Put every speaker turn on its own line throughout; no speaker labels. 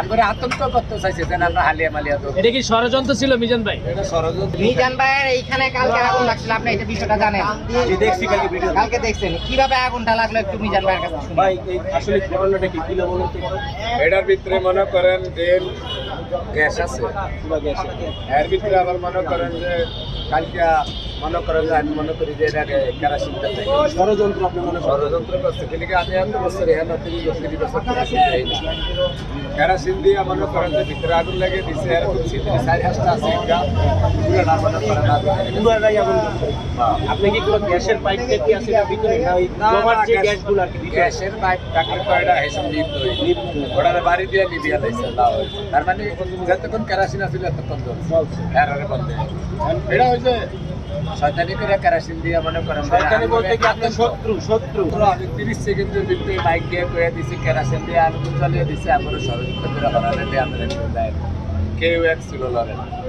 আমরা আতঙ্ক করতে চাইছে যেন আমরা হালিয়া মালিয়া তো
এটা কি ষড়যন্ত্র ছিল মিজান ভাই?
এটা ষড়যন্ত্র।
মিজান ভাইয়ের এইখানে কালকে আগুন লাগছিল আপনি এটা বিষয়টা জানেন?
যে দেখছি কালকে ভিডিও
কালকে দেখছেন। কীভাবে আগুনটা লাগল একটু মিজান ভাইয়ের কাছে
ভাই এই আসলে ঘটনাটা কি? কিলো বলুন তো
এটার ভিতরে মনে করেন যে গ্যাস আছে।
পুরো গ্যাসে
এর ভিতরে আবার মনে করেন যে কালকে মনে করেন যে আমি মনে করি যে এটাকে কেরাসিনটা চাই
ষড়যন্ত্র আপনি মনে
ষড়যন্ত্র করছে। কিন্তু আমি এত বছর এখানে তিরিশ বছর কেরাসিন দেই দিয়ে মনে করেন যে ভিতরে আগুন এরকম সিদ্ধি চারি হাঁসটা আছে লেগে
আগুন লাগছে। আপনি কি কোনো গ্যাসের পাইপ কি আছে ভিতরে?
গ্যাসের পাইপ তো এটা হেসে লিপ্ত ওটার বাড়ি দিয়ে নিভিয়া দিয়েছে তার মানে যতক্ষণ কেরাসিন আছিল এতক্ষণ চলছে হ্যাঁ এটা হয়েছে শয়তানি করে কেরাসিন দিয়ে মনে করেন
সরকারি বলতে কি আপনার শত্রু শত্রু?
পুরো আমি তিরিশ সেকেন্ডের ভিতরে বাইক দিয়ে দিছি কেরাসিন দিয়ে আগুন জ্বালিয়ে দিছি আমরা ষড়যন্ত্র করে হরালে দিয়ে দেয়। কেউ এক ছিল লড়ে থাকে।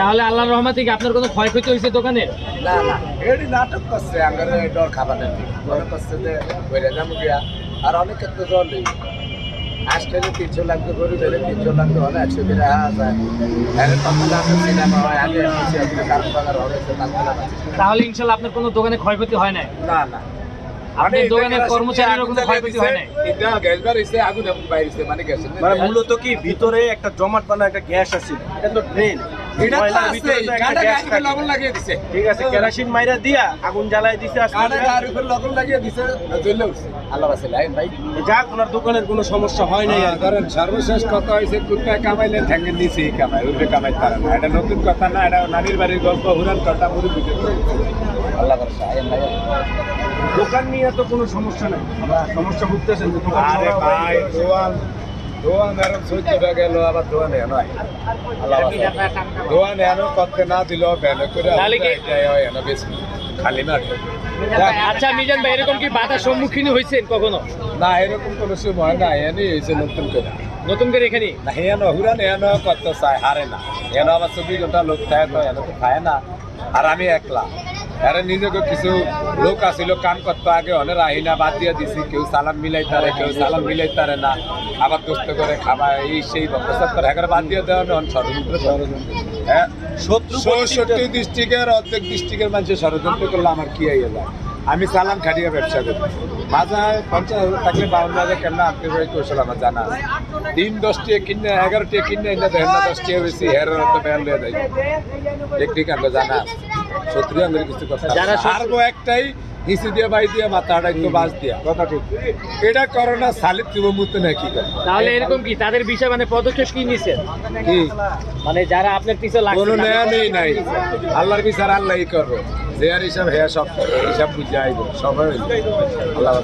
তাহলে আল্লাহর রহমতে কি আপনার কোনো ক্ষয়ক্ষতি হয়েছে দোকানে?
না না এটি নাটক করছে আমার ডর খাবারের মনে করছে যে বইরে যাব গিয়া। আর অনেক ক্ষেত্রে জল নেই আসলে তিনশো লাগবে গরু হলে তিনশো লাগবে হলে একশো তাহলে তখন সিনেমা হয় আগে হবে
তাহলে ইনশাল্লাহ আপনার কোনো দোকানে ক্ষয়ক্ষতি হয় না
না না।
আপনার
মানে
দোকানের কোনো ক্ষয়ক্ষতি হয় না
এটা গ্যাস বাড়িছে আগুন এখন বাইরেছে মানে গ্যাস
মানে মূলত কি ভিতরে একটা জমাট বানা একটা গ্যাস আছে? এটা তো ড্রেন ঠিক আছে কেরাসিন মাইরা দিয়া আগুন জ্বালাই দিছে
লবণ লাগিয়ে দিছে আল্লাহ ভাই।
যাক ওনার দোকানের কোনো সমস্যা হয় নাই আর কি।
ধরেন সর্বশেষ কথা হয়েছে কুত্তায় কামাইলে ঠ্যাঙ্গের নিচে কামাই উঠবে কামাই পারে না। এটা নতুন কথা না এটা নানির বাড়ির গল্প হুরান কথা মুড়ি বুঝে আল্লাহ ভরসা
দোকান নিয়ে তো কোনো সমস্যা নাই। সমস্যা ভুগতেছেন
আরে ভাই দোয়ান দোয়ান এরম চোদ্দটা গেল আবার ভরসা
ভাইয়ের টাকা
দোয়ান এনো করতে না দিল ব্যানে করে এনো বেশি খালি না
মিজান
আচ্ছা মিজান ভাই এরকম কি বাধার সম্মুখীন হয়েছেন কখনো?
না এরকম কোনো সময় না এনে হয়েছে নতুন করে।
নতুন করে এখানে?
না হেন হুরান হেন কত চায় হারে না। হেন আমার চব্বিশ ঘণ্টা লোক থাকে তো হেন তো খায় না। আর আমি একলা। আরে নিজেকে কিছু লোক আসিল কাম করতে আগে অনেক আহিনা বাদ দিয়ে দিছি কেউ সালাম মিলাই তারে কেউ সালাম মিলাইতারে না আবার দোস্ত করে খাবার এই সেই বকসব করে। এগারো বাদ দিয়ে দেওয়া অনেক ষড়যন্ত্র ষড়যন্ত্র। হ্যাঁ সত্তর ডিস্ট্রিক্টের অর্ধেক ডিস্ট্রিক্টের মানুষের ষড়যন্ত্র করলে আমার কি হয়ে যায় আমি সালাম খাটিয়ে ব্যবসা করি। বাজার পঞ্চাশ হাজার থাকলে বাউন্ন হাজার কেন আনতে পারি কৌশল আমার জানা তিন দশটি কিনে এগারোটি কিনে এনে দেখেন না দশটি বেশি হের তো বেল দিয়ে দেয়। একটি কাণ্ড জানা। শত্রু আমাদের কিছু কথা
যারা শত্রু-
একটাই হিসি দিয়ে বাই দিয়ে মাথাটা একটু বাস দিয়া।
কথা ঠিক।
এটা করোনা সালিত তুব মুতে না কি
তাহলে এরকম কি? তাদের বিষয়ে মানে পদক্ষেপ কি নিছেন?
কি?
মানে যারা আপনার পিছনে
কোনো নেয়া নেই নাই। আল্লাহর বিচার আল্লাহই করব। আর হিসাব হ্যাঁ সব হিসাব বুঝে আইব সবাই আল্লাহ